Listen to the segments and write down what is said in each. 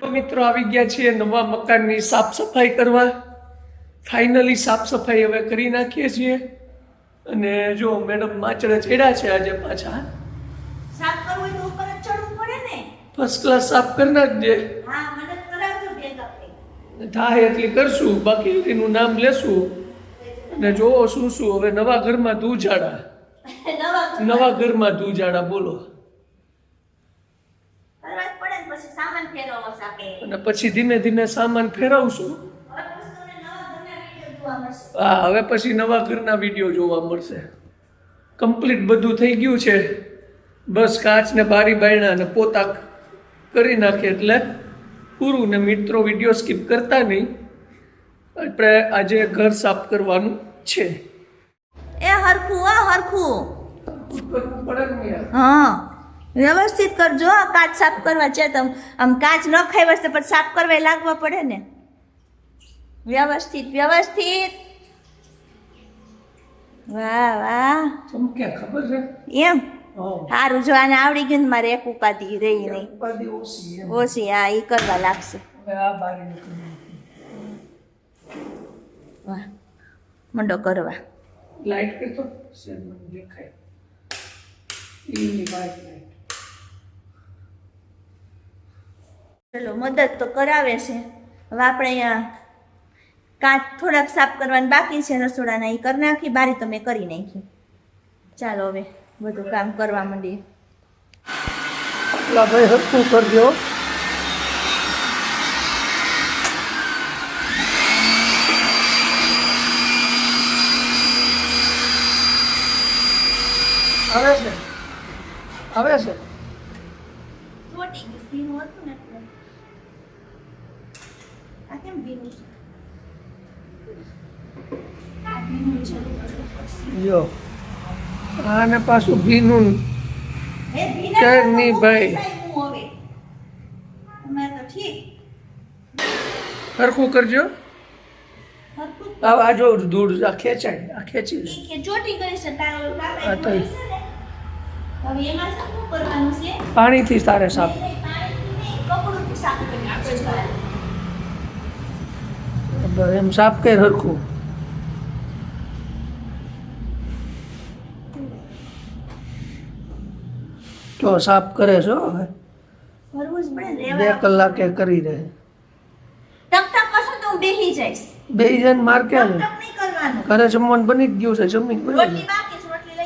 મિત્રો આવી ગયા છીએ નવા મકાનની સાફ સફાઈ કરવા. ફાઇનલી સાફ સફાઈ હવે કરી નાખીએ છીએ. અને જો મેડમ માચડે ચડ્યા છે આજે પાછા. સાફ કરવું તો ઉપર જ ચડવું પડે ને? ફર્સ્ટ ક્લાસ સાફ કરી નાખજે. હા મદદ કરાવજો ભેગા થાય એટલી કરશું બાકી એનું નામ લેશું. અને જોવો શું શું હવે નવા ઘરમાં તું જાડા નવા ઘરમાં. તું જાડા બોલો કરવા જ પડે ને પછી સામાન ફેરવવો છે આપણે અને પછી ધીમે ધીમે સામાન ફેરવશું. હવે પછી તમને નવા ઘરના વીડિયો જોવા મળશે હા હવે પછી નવા ઘરના વીડિયો જોવા મળશે. કમ્પ્લીટ બધું થઈ ગયું છે. બસ કાચ ને બારી બાયણા અને પોતા કરી નાખે એટલે પૂરું ને મિત્રો વીડિયો સ્કીપ કરતા નહીં. આપણે આજે ઘર સાફ કરવાનું છે. એ હરખું આ હરખું. હા. વ્યવસ્થિત કરજો આ કાચ સાફ કરવા છે તો આમ કાચ ન ખાઈ વસ્તુ પણ સાફ કરવા લાગવા પડે ને. વ્યવસ્થિત વ્યવસ્થિત. વાહ વાહ. ચમકે ખબર છે? એમ? સારું જો આને આવડી ગયું ને મારે એક ઉપાધિ રહી નહીં. ઓછી હા એ કરવા લાગશે. વાહ મંડો કરવા. લાઈટ કે તો દેખાય. ચલો મદદ તો કરાવે છે. હવે આપણે અહીંયા કાચ થોડાક સાફ કરવાનું બાકી છે રસોડાના એ કરી નાખી બારી તો મેં કરી નાખી. ચાલો હવે બધું કામ કરવા માંડીએ. ભાઈ હરખું કરજો. આવે છે? આવે છે ચોટી ગયું ભીનું હતું ને એટલે આ કેમ ભીનું છે? જો આને પાછું ભીનું ભીના ભાઈ? હરખું કરજો. આ જો દૂર આ ખેંચાય આ ખેંચી લે. ચોટી કરી છે તારો પાણીથી તારે સાફ. કપડુંથી સાફ કરી. એમ સાફ કર હરખું. તો સાફ કરે છો હવે. બે કલાકે કરી રહે. ટક ટક કરશો તો હું બેસી જઈશ. બે જણ માર કરવાનું. ઘરે જમવાનું બની જ ગયું છે જમી રોટલી બની બાકી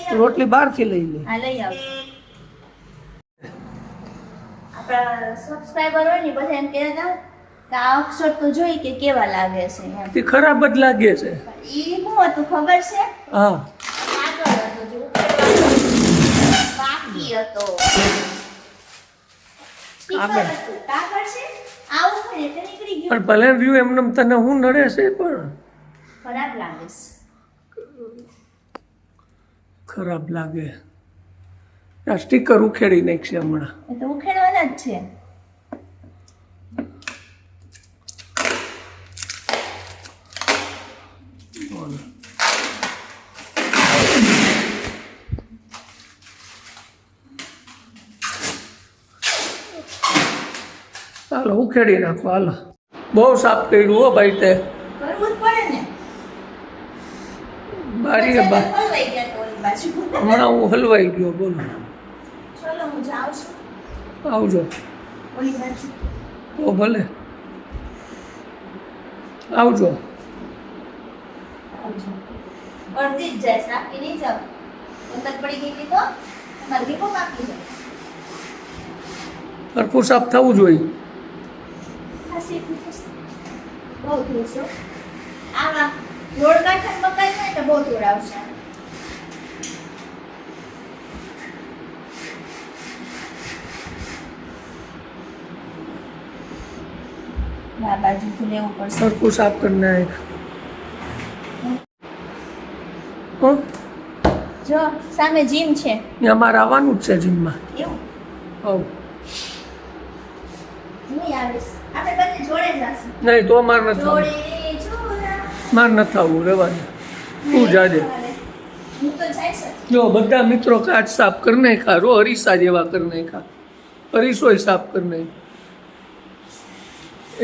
છે, રોટલી બહાર બહારથી લઈ લે. હા લઈ આવો. આપણા સબસ્ક્રાઇબર હોય ને બધા એમ કહેતા કે આ અક્ષર તો જોઈ કે કેવા લાગે છે તે ખરાબ જ લાગે છે. ઈ શું હતું ખબર છે? હા. કાગળ હતો જો. બાકી હતો. સ્ટીકર કાગળ. છે? આવું કરે એટલે નીકળી પણ ભલે વ્યૂ એમને તને હું નડે છે પણ. ખરાબ લાગે છે. ખરાબ લાગે. આ સ્ટીકર ઉખેડી નાખશે હમણાં. એ તો ઉખેડવાના જ છે ચાલો ઉખેડી નાખો હાલો. બહુ સાફ કર્યું હો ભાઈ તે. બારી હમણાં હું હલવાઈ ગયો બોલો. આવજો. તો ભલે. આવજો. અડધી જ જાય સાપી નહીં જાવ વખત પડી ગઈ તો તમારે દીપો બાકી જાય સરખું સાફ થવું જોઈએ. બહુ ધૂળ આમાં રોડ કાંઠા મકાઈ હોય તો બહુ ધૂળ આવશે આ બાજુથી લેવું પડશે સરખું સાફ કરી નાખ. જો સામે જીમ છે. ને અમારે આવવાનું જ છે જીમમાં એવું? આવ હું આવીશ. આપણે નહીં તો માર નથી આવવું માર ન થવું રહેવા તું જાજે. જ. બધા મિત્રો કાચ સાફ કરી ખા રો અરીસા જેવા કરી ખા અરીસોય સાફ કરી નાખ્યા.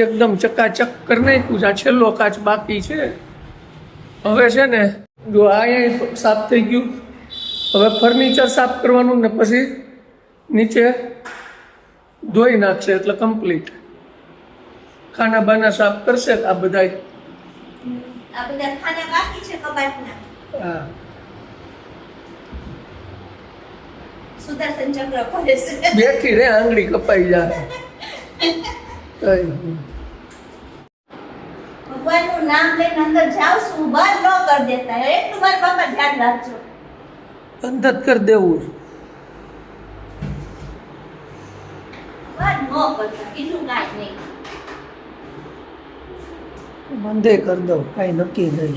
એકદમ ચકાચક કરી નાખ્યું છે. આ છેલ્લો કાચ બાકી છે. હવે છે ને જો આ અહીંયા સાફ થઈ ગયું. હવે ફર્નિચર સાફ કરવાનું ને પછી નીચે ધોઈ નાખશે એટલે કમ્પ્લીટ ખાના બાના સાફ કરશે આ બધા આ બધા ખાના બાકી છે કબાટના. હા. સુદર્શન ચક્ર કરે છે. બેઠી રે આંગળી કપાઈ જાય. ભગવાનનું નામ લઈને અંદર જાવ છું બંધ ન કરી દેતા. એટલું મારા બાપા ધ્યાન રાખજો. જ કરી દેવું. બંધ ન કરતા બીજું કાંઈ નહીં. બંધે કરી દઉં કાંઈ નક્કી નહીં.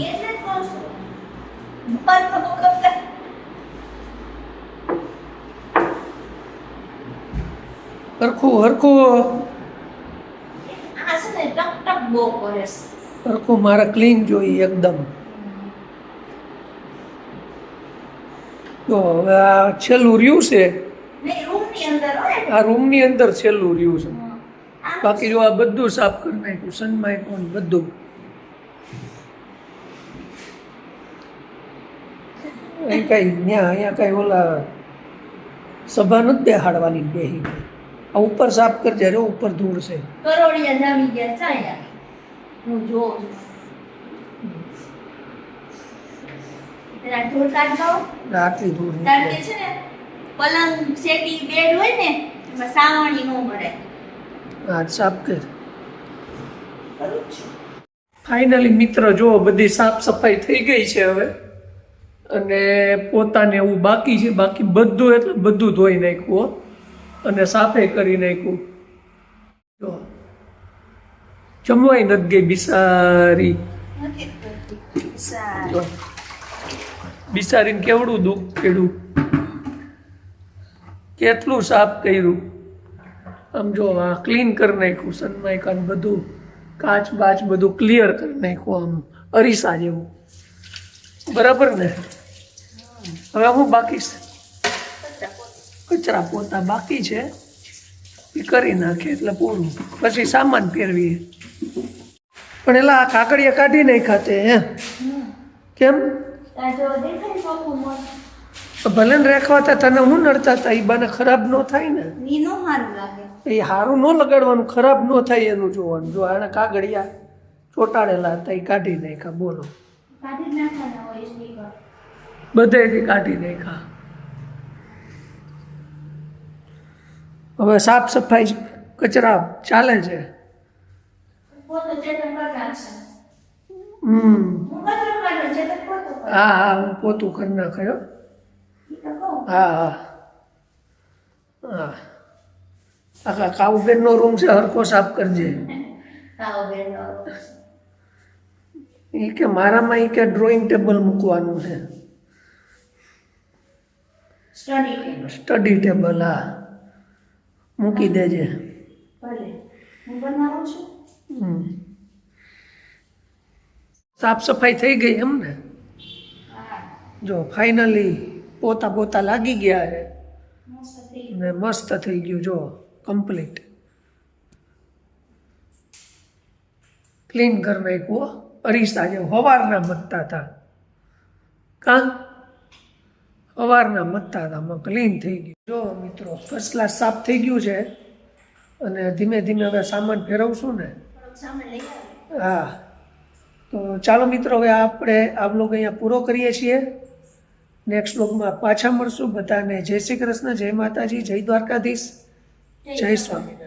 હરખું હરખું. હરખું મારે ક્લીન જોઈએ એકદમ. તો હવે આ છેલ્લું રહ્યું છે. આ રૂમની અંદર છેલ્લું રહ્યું છે. બાકી જો આ બધું સાફ કરી નાખ્યું સન કોણ બધું. અહીં કઈ ત્યાં અહીંયા કઈ ઓલા સભા નથી બેહાડવાની બેહી આ ઉપર સાફ કરજે રે ઉપર ધૂળ છે. કરોડિયા જામી ગયા ચાલ્યા હું જોઉં છું. ઢોલ કાઢ આટલી ધૂળ કારણ કે છે ને પલંગ સેટી બેડ હોય ને એમાં સાવણી ન મળે. હા સાફ કર. છું. ફાઇનલી મિત્ર જો બધી સાફ સફાઈ થઈ ગઈ છે હવે. અને પોતાને એવું બાકી છે, બાકી બધું એટલે બધું ધોઈ નાખ્યું અને સાફે કરી નાખ્યું. જો. જમવાય નથી ગઈ બિસારી. બિસારીને કેવડું દુઃખ કેડું કેટલું સાફ કર્યું. આમ જો, આ ક્લીન કરી નાખ્યું સનમાઈકાન બધું. કાચ બાચ બધું ક્લિયર કરી નાખ્યું આમ અરીસા જેવું. બરાબર ને? હવે હું બાકી કચરા પોતા બાકી છે. એ કરી નાખે એટલે પૂરું. પછી સામાન ફેરવીએ. પણ એલા આ કાકડીએ કાઢી નાખ્યા તે હે? કેમ. ભલે ને રેખવા હતા તને હું નડતા હતા? એ બને ખરાબ ન થાય ને. એ સારું ન લગાડવાનું ખરાબ ન થાય એનું જોવાનું. જો આને કાગળિયા ચોંટાડેલા હતા એ કાઢી નાખ્યા બોલો. કાઢી જ નાખવાના હોય સ્પીકર બધેથી કાઢી નાખ્યા. હવે સાફ સફાઈ કચરા ચાલે છે. હું. હા હા પોતું કરી નાખ્યો હા. હા હા. આખા કાઉબેનનો રૂમ છે હરખો સાફ કરજે. એ કે મારામાં એ કે ડ્રોઈંગ ટેબલ મૂકવાનું છે. સ્ટડી ટેબલ સ્ટડી ટેબલ હા મૂકી દેજે ભલે હું બનાવું છું। હમ. સાફ સફાઈ થઈ ગઈ એમ ને? હા। જો ફાઇનલી પોતા પોતા લાગી ગયા છે મસ્ત થઈ ને મસ્ત થઈ ગયું જો કમ્પ્લીટ ક્લીન કરી નાખ્યું હો. અરીસા જે હવારના મતતા હતા. કાં? હવારના મતતા હતામાં ક્લીન થઈ ગયું. જો મિત્રો ફર્સ્ટ ક્લાસ સાફ થઈ ગયું છે અને ધીમે ધીમે હવે સામાન ફેરવશું ને? હા. તો ચાલો મિત્રો, હવે આપણે આ બ્લોગ અહીંયા પૂરો કરીએ છીએ. નેક્સ્ટ બ્લોગમાં પાછા મળશું. બધાને જય શ્રી કૃષ્ણ, જય માતાજી, જય દ્વારકાધીશ, જય સ્વામિનારાયણ